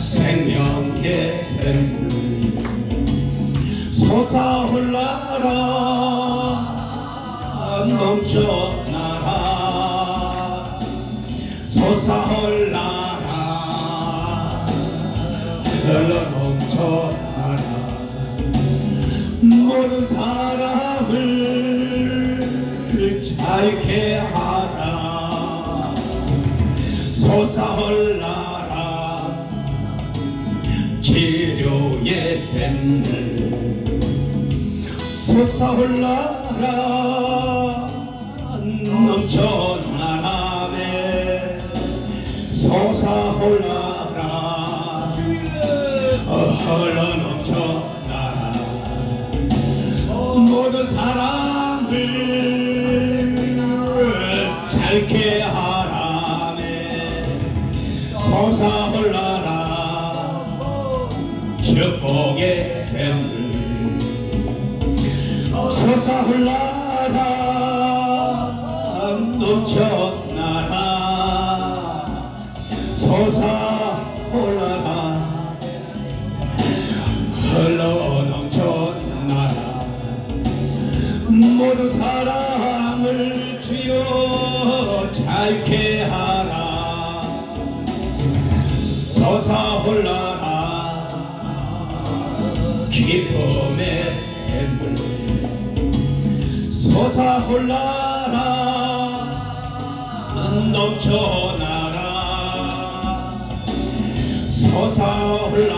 생명의 샘물 솟아올라라. 넘쳐나라. 솟아올라라. 흘러 넘쳐나라. 모든 사람을 잘게 하라 샘을 솟아올라라 넘쳐 나라네 솟아올라라 흘러 넘쳐 나라. 모든 사람을 잘게 하라네. 솟아올라 라 축복의 샘을. 솟아올라라 넘쳐 솟아올라라. 넘쳐나라. 솟아올라라.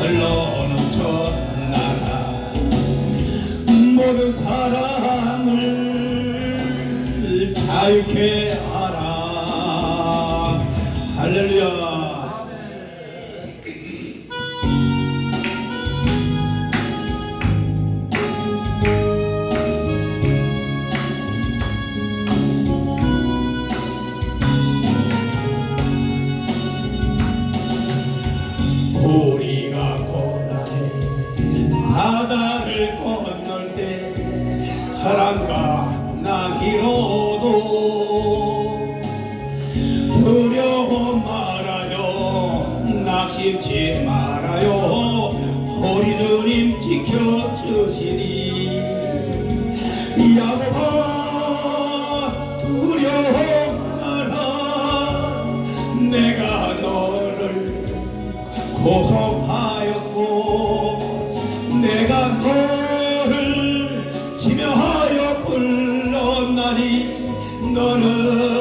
흘러 넘쳐나라. 모든 잘게 하 고속하였고 내가 너를 지명하여 불렀나니 너는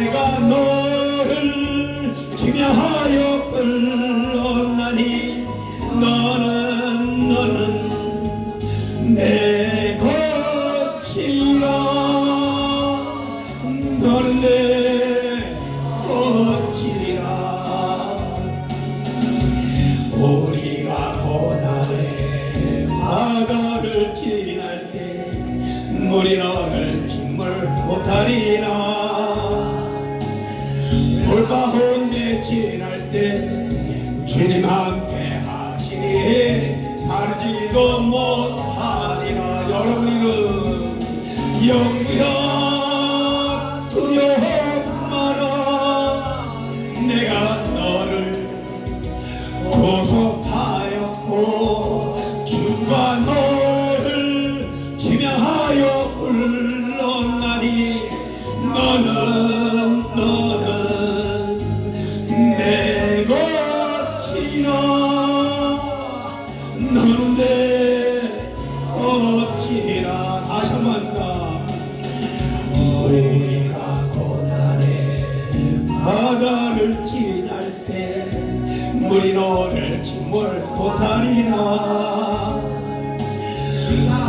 내가 너를 지명하여 불렀나니 너는 너는 내 것이라. 너는 내 것이라. 우리가 고난의 바다를 지날 때 물이 너를 빗물 못하리 불 가운데 지날 때 주님 함께 하시니 살지도 못하리라. 여러분 이름 영구야 두려워 마라 내가 넘는데 어찌나 다시 한번 우리가 고난의 바다를 지날 때 물이 너를 침몰 못하리라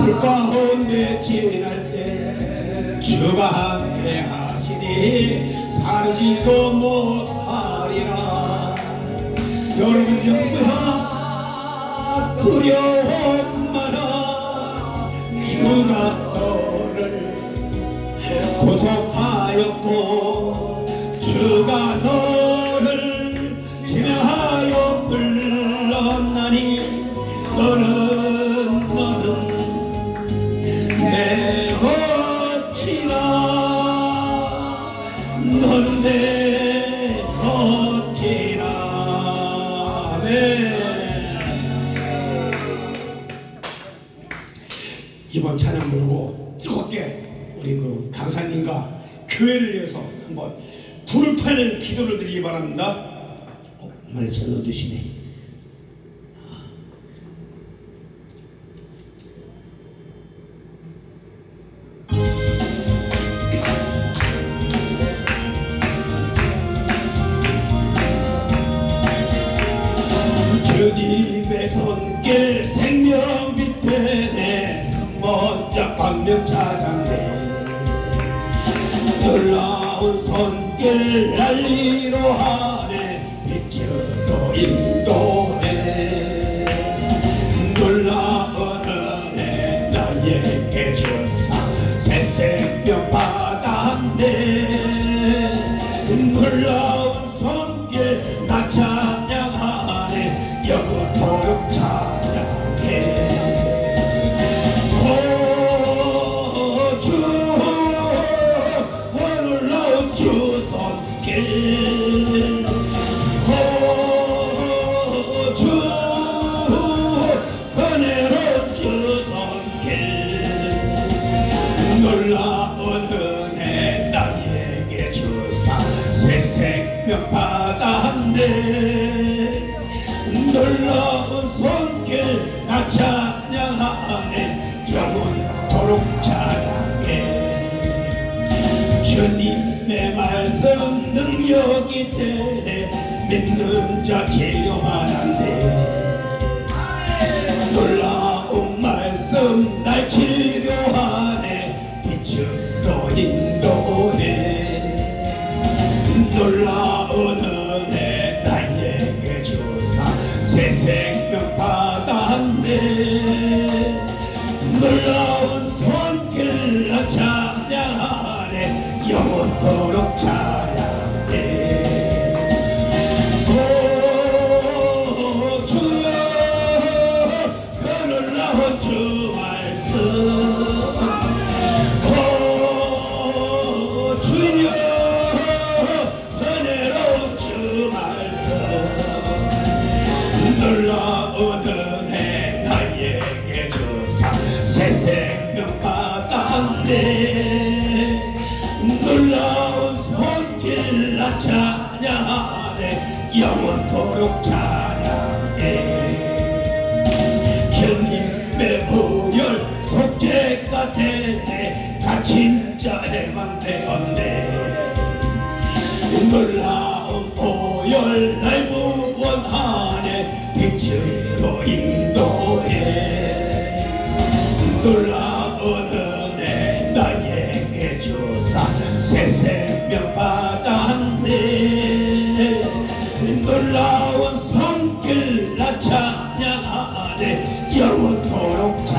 불 가운데 지날 때 주가 함께 하시니 살지도 못하리라. 여러분 영광! 두려움 마라 주가 너를 구속하였고 주가 너를 지명하여 불렀나니 너는 너는 내 멋지라. 너는 내 멋지라. 아멘 이번 찬양 부르고 뜨겁게 우리 그 강사님과 교회를 위해서 한번 불을 타는 기도를 드리기 바랍니다. 어, 많이 잘 넣어주시네. 놀라운 손길 날리로 하네. 빛으로 인도해 놀라운 은혜 나에게 주사 새 생명 받았네. 놀라운 손길 나찬 능력이 되네. 믿는 자 치료하는데 놀라 생명 받았네 놀라운 손길 나 찬양하네. 영원토록 찬양해. 주님의 보혈 속죄가 되네. 갇힌 자 해방되었네. 놀라 놀라운 손길 나 찬양하네 영원토록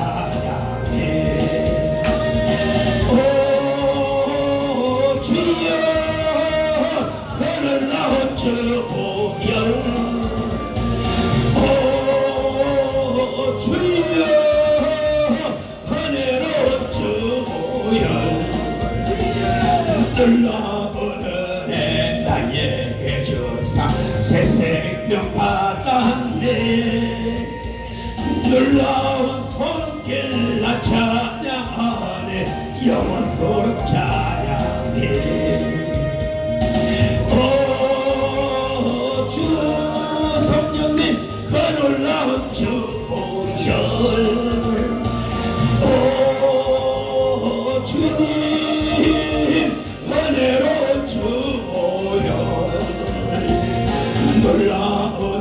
은혜